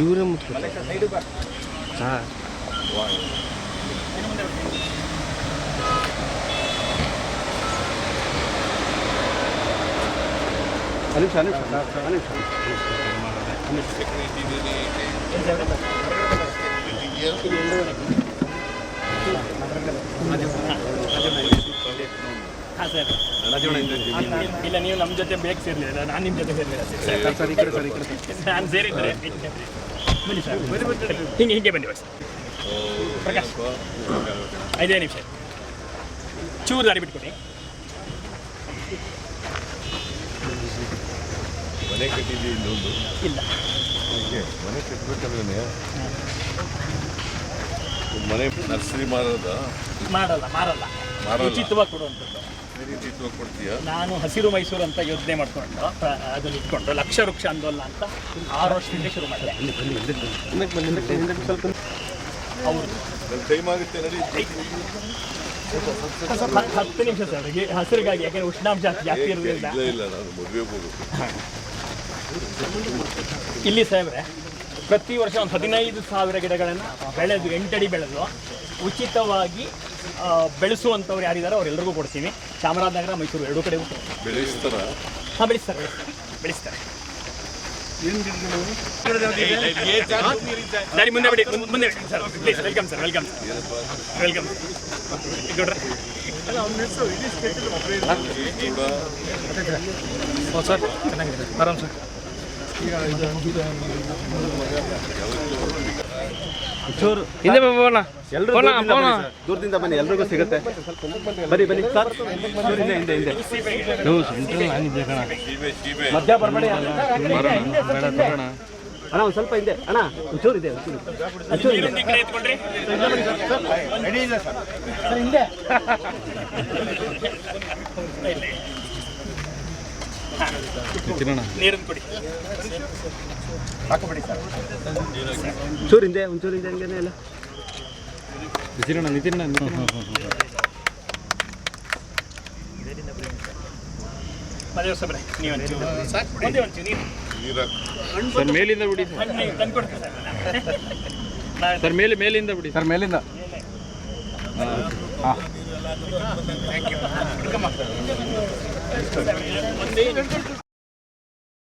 ಇವರೇ ಮುಖ್ಯ ಹಾಂ ಅನಿಮಿಷ ಅನಿಮಿಷ ಅನಿಮಿಷ ಹಾಂ ಸರ್ ಇಲ್ಲ ನೀವು ನಮ್ಮ ಜೊತೆ ಬೇಕು ಸೇರಲಿಲ್ಲ ನಾನು ನಿಮ್ಮ ಜೊತೆ ಸೇರಲಿಲ್ಲ. ನಾನು ಸೇರಿದ್ರೆ ಬನ್ನಿ ಸರ್. ಹಿಂಗೆ ಹಿಂಗೆ ಬನ್ನಿ ಬಸ್ ಪ್ರಕಾಶ್ ಐದೇ ನಿಮಿಷ. ಚೂರು ದಾರಿ ಬಿಟ್ಕೊಡಿ. ಮನೆ ಕಟ್ಟಿದ್ದೀವಿ ಇನ್ನೊಂದು. ಇಲ್ಲ. ಮನೆ ಕಟ್ಟಬೇಕಂದ್ರೆ ಮನೆ ನರ್ಸರಿ ಮಾರೋದ? ಮಾಡಲ್ಲ ಮಾರಲ್ಲ. ಮಾರಲ್ಲ. ಉಚಿತವಾಗಿ ಕೊಡುವಂಥದ್ದು. ನಾನು ಹಸಿರು ಮೈಸೂರು ಅಂತ ಯೋಜನೆ ಮಾಡ್ಕೊಂಡು ಅದನ್ನ ಇಟ್ಕೊಂಡು ಲಕ್ಷ ವೃಕ್ಷ ಆಂದೋಲನ ಅಂತ ಆರು ವರ್ಷದಿಂದ ಶುರು ಮಾಡಿದೆ. ಹತ್ತು ನಿಮಿಷ ಸರ್ ಹಸಿರಿಗಾಗಿ ಯಾಕೆಂದ್ರೆ ಉಷ್ಣಾಂಶ ಜಾಸ್ತಿ? ಇರೋದ್ರಿಂದ ಇಲ್ಲ ಸಾಹೇಬ್ರೆ ಪ್ರತಿ ವರ್ಷ ಒಂದು ಹದಿನೈದು ಸಾವಿರ ಗಿಡಗಳನ್ನು ಬೆಳೆದು ಎಂಟಡಿ ಬೆಳೆದು ಉಚಿತವಾಗಿ ಬೆಳೆಸುವಂಥವ್ರು ಯಾರಿದ್ದಾರೆ ಅವರೆಲ್ಲರಿಗೂ ಕೊಡ್ತೀವಿ ಚಾಮರಾಜನಗರ ಮೈಸೂರು ಎರಡೂ ಕಡೆ ಬೆಳೆಸ್ತಾರ? ಹಾಂ ಬೆಳೆಸ್ತಾರೆ ಬೆಳೆಸ್ತಾರೆ. ಸರಿ ಮುಂದೆ ಬಿಡಿ ಮುಂದೆ- sir please welcome sir welcome welcome ಗೌಡ್ರೆ ಸರ್ ಚೆನ್ನಾಗಿದೆ. ಆರಾಮ್ ಸರ್. ಹಿಂದೆ ಹೋಗೋಣ ಎಲ್ಲರೂ ದೂರದಿಂದ ಬನ್ನಿ ಎಲ್ರಿಗೂ ಸಿಗುತ್ತೆ. ಬನ್ನಿ ಬನ್ನಿ ಸರ್. ಹಿಂದೆ ಹಿಂದೆ ಹಿಂದೆ. ನೀವು ಸೆಂಟ್ರಲ್ ಕಣ. ಮಧ್ಯ ಬರಬೇಡಿ. ಅಣ್ಣ ಒಂದು ಸ್ವಲ್ಪ ಹಿಂದೆ. ಅಣ್ಣ ಒಂಚೂರು ಇದೆ ಒಂಚೂರು ಇದೆ. ಈ ಕೊಡಿ. ನೀರನ್ನು ಕೊಡಿ ಚೂರು ಹಿಂದೆ ಒಂಚೂರು ಹಿಂದೆ ಹಂಗೇನೆ ಎಲ್ಲ. ನಿಂತಿರೋಣ ನಿಂತಿರೋಣ ಮದುವೆ ಸಾಬ್ರೆ ನೀವು ಒಂದೇ ಒಂಚೂರು ನೀರು. ಸರ್ ಮೇಲಿಂದ ಬಿಡಿ ಸರ್. ಸರ್. ಸರ್ ಮೇಲೆ ಮೇಲಿಂದ ಬಿಡಿ ಸರ್. ಮೇಲಿಂದ. ಒಂದೇ